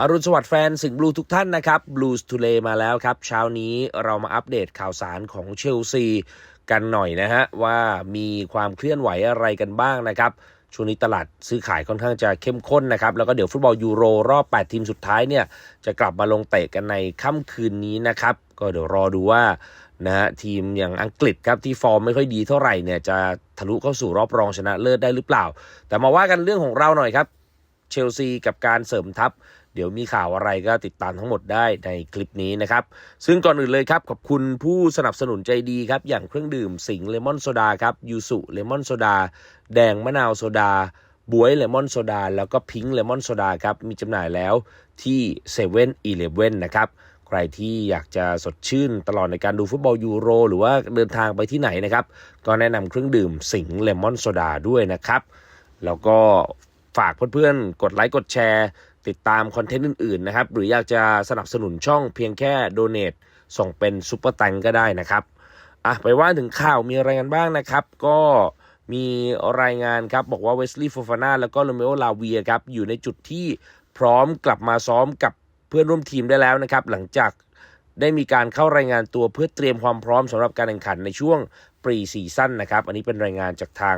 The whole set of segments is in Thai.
อรุณสวัสดิ์แฟนสิงห์บลูทุกท่านนะครับบลูสทูเลมาแล้วครับ เช้านี้เรามาอัปเดตข่าวสารของเชลซีกันหน่อยนะฮะ ว่ามีความเคลื่อนไหวอะไรกันบ้างนะครับ ช่วงนี้ตลาดซื้อขายค่อนข้างจะเข้มข้นนะครับ แล้วก็เดี๋ยวฟุตบอลยูโรรอบ 8 ทีมสุดท้ายเนี่ย จะกลับมาลงเตะกันในค่ำคืนนี้นะครับ ก็เดี๋ยวรอดูว่านะฮะทีมอย่างอังกฤษครับที่ฟอร์มไม่ค่อยดีเท่าไหร่เนี่ยจะทะลุเข้าสู่รอบรองชนะเลิศได้หรือเปล่า แต่มาว่ากันเรื่องของเราหน่อยครับเชลซีกับการเสริมทัพ เดี๋ยวมีข่าวอะไรก็ติดตามทั้งหมดได้ในคลิปนี้นะครับ ซึ่งก่อนอื่นเลยครับ ขอบคุณผู้สนับสนุนใจดีครับ อย่างเครื่องดื่มสิงเลมอนโซดาครับยูสุเลมอนโซดา แดงมะนาวโซดาบวยเลมอนโซดา แล้วก็พิงค์เลมอนโซดาครับ มีจำหน่ายแล้วที่7 e เ e ่ e อนะครับใครที่อยากจะสดชื่นตลอดในการดูฟุตบอลยูโร หรือว่าเดินทางไปที่ไหนนะครับ ก็แนะนำเครื่องดื่มสิงเลมอนโซดาด้วยนะครับ แล้วก็ฝากเพื่อนๆ กดไลค์กดแชร์ ติดตามคอนเทนต์อื่นๆนะครับ หรืออยากจะสนับสนุนช่องเพียงแค่โดเน a t ส่งเป็นซุปเปอร์ตังก็ได้นะครับอะไปว่าถึงข่าวมีอะไรกันบ้างนะครับ ก็มีรายงานครับ บอกว่าเวสลีย์โฟฟาน่าแล้วก็โรเมโอลาเวียครับ อยู่ในจุดที่พร้อมกลับมาซ้อมกับเพื่อนร่วมทีมได้แล้วนะครับ หลังจากได้มีการเข้ารายงานตัวเพื่อเตรียมความพร้อมสำหรับการแข่งขันในช่วงปรีซีซั่นนะครับ อันนี้เป็นรายงานจากทาง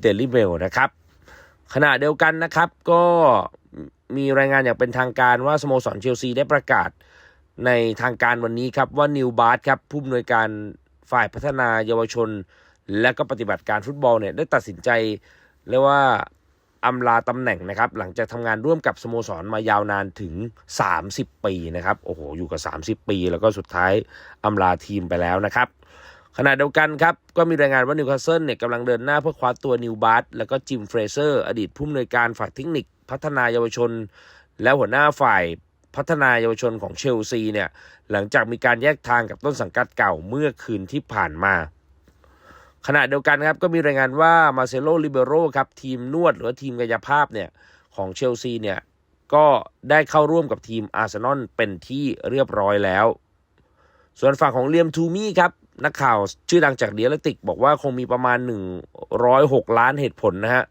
เดลิเ a ลนะครับขณะเดียวกันนะครับก็ มีรายงานอย่างเป็นทางการว่าสโมสรเชลซีได้ประกาศในทางการวันนี้ครับว่านิวบาร์ครับผู้อำนวยการฝ่ายพัฒนาเยาวชน และก็ปฏิบัติการฟุตบอลเนี่ยได้ตัดสินใจเรียกว่าอำลาตำแหน่งนะครับ หลังจากทำงานร่วมกับสโมสรมายาวนานถึง 30 ปีนะครับโอ้โหอยู่กับ 30 ปี แล้วก็สุดท้ายอำลาทีมไปแล้วนะครับ ขณะเดียวกันครับ ก็มีรายงานว่านิวคาสเซิลเนี่ยกำลังเดินหน้าเพื่อคว้าตัวนิวบาร์แล้วก็จิมเฟรเซอร์ อดีตผู้อำนวยการฝ่ายเทคนิค พัฒนาเยาวชน และหัวหน้าฝ่ายพัฒนาเยาวชนของเชลซีเนี่ยหลังจากมีการแยกทางกับต้นสังกัดเก่าเมื่อคืนที่ผ่านมา ขณะเดียวกันครับก็มีรายงานว่ามาเซโลลิเบโรครับทีมนวดหรือทีมกายภาพเนี่ยของเชลซีเนี่ยก็ได้เข้าร่วมกับทีมอาร์เซนอลเป็นที่เรียบร้อยแล้ว ส่วนฝั่งของเลียมทูมี่ครับนักข่าวชื่อดังจากเดียร์ติก บอกว่าคงมีประมาณ 106 ล้านเหตุผลนะฮะ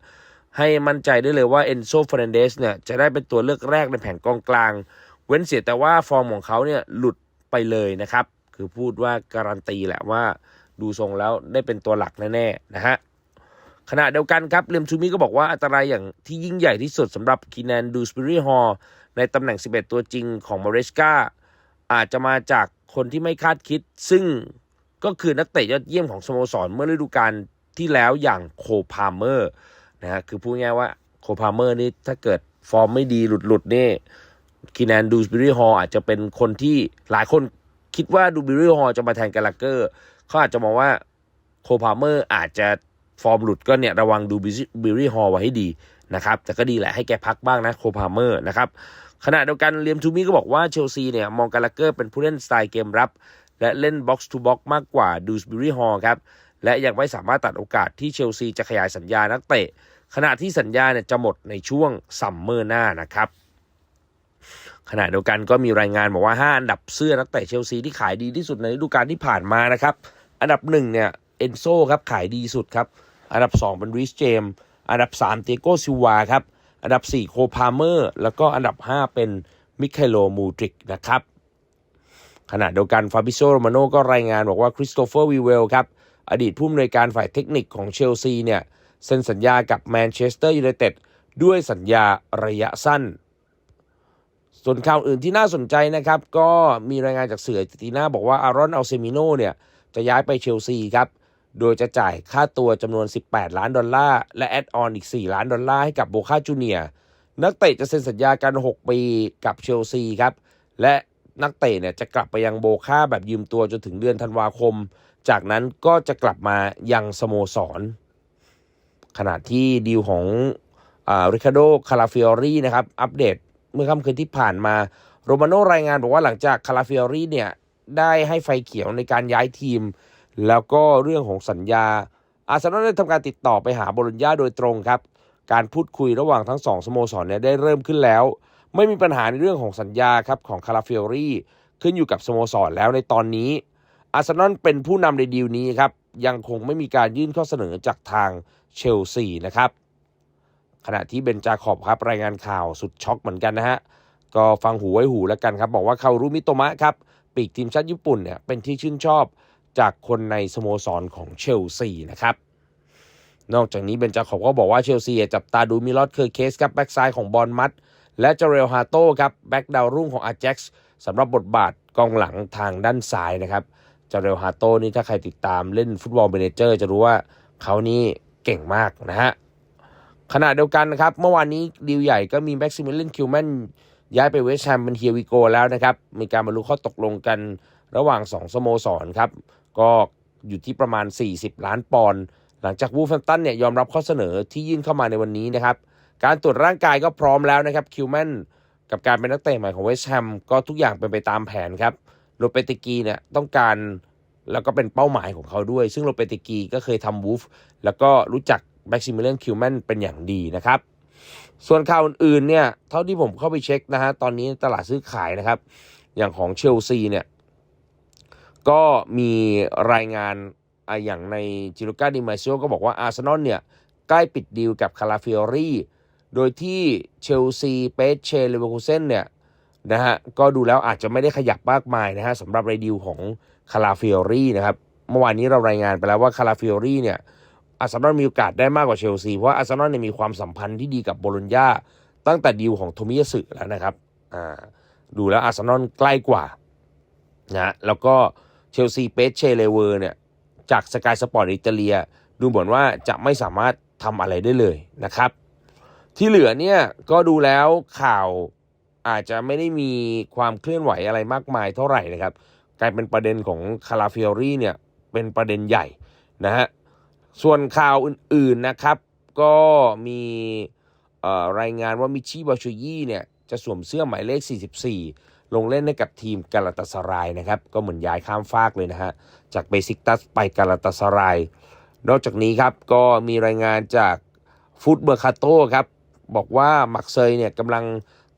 ให้มั่นใจได้เลยว่าเอนโซฟรนเดสเนี่ยจะได้เป็นตัวเลือกแรกในแผงกองกลาง เว้นเสียแต่ว่าฟอร์มของเขาเนี่ยหลุดไปเลยนะครับ คือพูดว่าการันตีแหละว่าดูทรงแล้วได้เป็นตัวหลักแน่ๆนะฮะขณะเดียวกันครับเลียมทูมี่ก็บอกว่าอันตรายอย่างที่ยิ่งใหญ่ที่สุดสำหรับคีแนนดูสปิริฮอลในตำแหน่ง 11 ตัวจริงของมาเรสกาอาจจะมาจากคนที่ไม่คาดคิด ซึ่งก็คือนักเตะยอดเยี่ยมของสโมสรเมื่อฤดูกาลที่แล้วอย่างโคพาเมอร์ นะฮะคือพูดง่ายว่าโคพาเมอร์นี่ถ้าเกิดฟอร์มไม่ดีหลุดหลุดนี่คีแนนดูสบิริฮอลอาจจะเป็นคนที่หลายคนคิดว่าดูบิริฮอลจะมาแทนกาลาเกอร์เขาอาจจะมองว่าโคพาเมอร์อาจจะฟอร์มหลุดก็เนี่ยระวังดูบิริฮอลไว้ให้ดีนะครับแต่ก็ดีแหละให้แกพักบ้างนะโคพาเมอร์นะครับขณะเดียวกันเลียมทูมี่ก็บอกว่าเชลซีเนี่ยมองกาลาเกอร์เป็นผู้เล่นสไตล์เกมรับ และเล่นบ็อกซ์ทูบ็อกซ์มากกว่าดูสบิริฮอลครับ และยังไม่สามารถตัดโอกาสที่เชลซีจะขยายสัญญานักเตะ ขณะที่สัญญาเนี่ยจะหมดในช่วงซัมเมอร์หน้านะครับขณะเดียวกันก็มีรายงานบอกว่า 5 อันดับเสื้อนักเตะเชลซีที่ขายดีที่สุดในฤดูกาลที่ผ่านมานะครับ อันดับ1เนี่ยเอนโซครับขายดีสุดครับ อันดับ 2 เป็นริสเจม อันดับ 3 เตโกซิวาครับ อันดับ 4 โคพาเมอร์ แล้วก็อันดับ 5 เป็นมิเคโลมูดริกนะครับ ขณะเดียวกันฟาบิโซโรมาโนก็รายงานบอกว่าคริสโตเฟอร์วีเวลครับ อดีตผู้อำนวยการฝ่ายเทคนิคของเชลซีเนี่ยเซ็นสัญญากับแมนเชสเตอร์ยูไนเต็ดด้วยสัญญาระยะสั้น ส่วนข่าวอื่นที่น่าสนใจนะครับ ก็มีรายงานจากเสือตีน่าบอกว่าอารอนอัลเซมิโนเนี่ยจะย้ายไปเชลซีครับ โดยจะจ่ายค่าตัวจำนวน 18 ล้านดอลลาร์ และแอดออนอีก 4 ล้านดอลลาร์ให้กับโบคาจูเนียนักเตะจะเซ็นสัญญากัน 6 ปีกับเชลซีครับ และนักเตะเนี่ยจะกลับไปยังโบคาแบบยืมตัวจนถึงเดือนธันวาคม จากนั้นก็จะกลับมายังสโมสร ขณะที่ดีลของริคาโดคาราฟิออรีนะครับ อัปเดตเมื่อค่ำคืนที่ผ่านมา โรมาโนรายงานบอกว่าหลังจากคาราฟิออรีเนี่ย ได้ให้ไฟเขียวในการย้ายทีม แล้วก็เรื่องของสัญญา อาร์เซนอลได้ทำการติดต่อไปหาโบโลญญาโดยตรงครับ การพูดคุยระหว่างทั้งสองสโมสรเนี่ยได้เริ่มขึ้นแล้ว ไม่มีปัญหาในเรื่องของสัญญาครับของคาราฟิออรีขึ้นอยู่กับสโมสรแล้วในตอนนี้ อาร์เซนอลเป็นผู้นำในดีลนี้ครับยังคงไม่มีการยื่นข้อเสนอจากทางเชลซีนะครับขณะที่เบนจาขอบครับรายงานข่าวสุดช็อกเหมือนกันนะฮะก็ฟังหูไว้หูแล้วกันครับ บอกว่าคารุมิโตมะครับปีกทีมชาติญี่ปุ่นเนี่ยเป็นที่ชื่นชอบจากคนในสโมสรของเชลซีนะครับนอกจากนี้เบนจาขอบก็บอกว่าเชลซีจับตาดูมิลอดเคอร์เคสครับแบ็กซ้ายของบอลมัดและเจเรลฮาโต้ครับแบ็กดาวรุ่งของอาแจ็กซ์สำหรับบทบาทกองหลังทางด้านซ้ายนะครับ เจเรลฮาโต้นี่ถ้าใครติดตามเล่นฟุตบอลเมเนเจอร์จะรู้ว่าเขานี่เก่งมากนะฮะขณะเดียวกันนะครับ เมื่อวานนี้ดีลใหญ่ก็มีแบ็กซิมิเลนคิวแมนย้ายไปเวสต์แฮมเป็นเฮียวิโกแล้วนะครับ มีการบรรลุข้อตกลงกันระหว่าง 2 สโมสรครับ ก็อยู่ที่ประมาณ 40 ล้านปอนด์หลังจากวูฟแฮมตันเนี่ยยอมรับข้อเสนอที่ยื่นเข้ามาในวันนี้นะครับ การตรวจร่างกายก็พร้อมแล้วนะครับคิวแมนกับการเป็นนักเตะใหม่ของเวสต์แฮมก็ทุกอย่างเป็นไปตามแผนครับ โรเปติกีเนี่ยต้องการแล้วก็เป็นเป้าหมายของเขาด้วย ซึ่งโรเปติกีก็เคยทำวูฟแล้วก็รู้จักแบ็กซิมิเลนคิวแมนเป็นอย่างดีนะครับ ส่วนข่าวอื่นๆเนี่ยเท่าที่ผมเข้าไปเช็คนะฮะตอนนี้ตลาดซื้อขายนะครับ อย่างของเชลซีเนี่ยก็มีรายงานอย่างในจิโรกาดิมาซิโอก็บอกว่าอาร์เซนอลเนี่ยใกล้ปิดดีลกับคาราฟิอรีโดยที่เชลซีเปเชเลเวอร์คูเซนเนี่ย นะฮะก็ดูแล้วอาจจะไม่ได้ขยับมากมายนะฮะสำหรับรายดีลของคาราฟิอรีนะครับเมื่อวานนี้เรารายงานไปแล้วว่าคาราฟิอรีเนี่ยอาร์เซนอลมีโอกาสได้มากกว่าเชลซีเพราะอาร์เซนอลเนี่ยมีความสัมพันธ์ที่ดีกับโบโลญญาตั้งแต่ดีลของโทมิยาสึแล้วนะครับอ่าดูแล้วอาร์เซนอลใกล้กว่านะแล้วก็เชลซีเปเชเลเวอร์เนี่ยจากสกายสปอร์ตอิตาเลีย ดูเหมือนว่าจะไม่สามารถทำอะไรได้เลยนะครับ ที่เหลือเนี่ยก็ดูแล้วข่าว อาจจะไม่ได้มีความเคลื่อนไหวอะไรมากมายเท่าไหร่นะครับกลายเป็นประเด็นของคาราฟิอรี่เนี่ยเป็นประเด็นใหญ่นะฮะส่วนข่าวอื่นๆนะครับ ก็มีรายงานว่ามิชิบาชูยี่เนี่ยจะสวมเสื้อหมายเลข 44 ลงเล่นให้กับทีมกาลาตาสรายนะครับ ก็เหมือนย้ายข้ามฟากเลยนะฮะ จากเบซิกตัสไปกาลาตาสราย นอกจากนี้ครับ ก็มีรายงานจากฟุตเบอร์คาโต้ครับ บอกว่ามักเซยเนี่ยกำลัง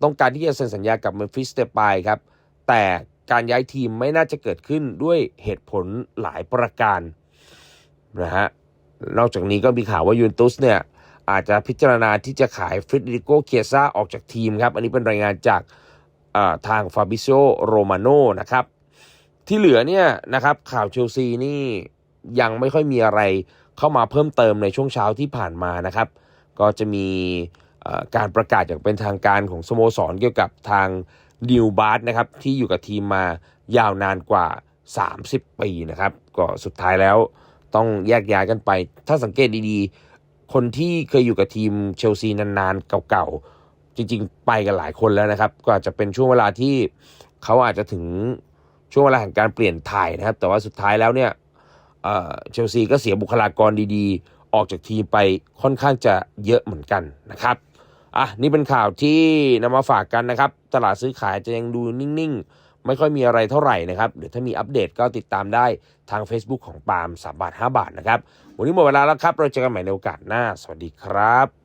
ต้องการที่จะเซ็นสัญญากับเมมฟิสเตปายครับ แต่การย้ายทีมไม่น่าจะเกิดขึ้นด้วยเหตุผลหลายประการนะฮะ นอกจากนี้ก็มีข่าวว่ายูเวนตุสเนี่ยอาจจะพิจารณาที่จะขายฟริดริโกเคียซ่าออกจากทีมครับ อันนี้เป็นรายงานจากทางฟาบิโซโรมาโนนะครับ ที่เหลือเนี่ยนะครับข่าวเชลซีนี่ยังไม่ค่อยมีอะไรเข้ามาเพิ่มเติมในช่วงเช้าที่ผ่านมานะครับ ก็จะมี การประกาศอย่างเป็นทางการของสโมสรเกี่ยวกับทางดิวบาร์สนะครับที่อยู่กับทีมมายาวนานกว่า 30 ปีนะครับก็สุดท้ายแล้วต้องแยกย้ายกันไป ถ้าสังเกตดีๆ คนที่เคยอยู่กับทีมเชลซีนานๆ เก่าๆ จริงๆ ไปกันหลายคนแล้วนะครับ ก็อาจจะเป็นช่วงเวลาที่เขาอาจจะถึงช่วงเวลาแห่งการเปลี่ยนถ่ายนะครับ แต่ว่าสุดท้ายแล้วเนี่ยเอ่อเชลซีก็เสียบุคลากรดีๆ ออกจากทีมไปค่อนข้างจะเยอะเหมือนกันนะครับ อะนี่เป็นข่าวที่นำมาฝากกันนะครับ ตลาดซื้อขายจะยังดูนิ่งๆ ไม่ค่อยมีอะไรเท่าไหร่นะครับ เดี๋ยวถ้ามีอัปเดตก็ติดตามได้ทาง Facebook ของปาล์ม3บาท5บาทนะครับ วันนี้หมดเวลาแล้วครับ เราเจอกันใหม่ในโอกาสหน้า สวัสดีครับ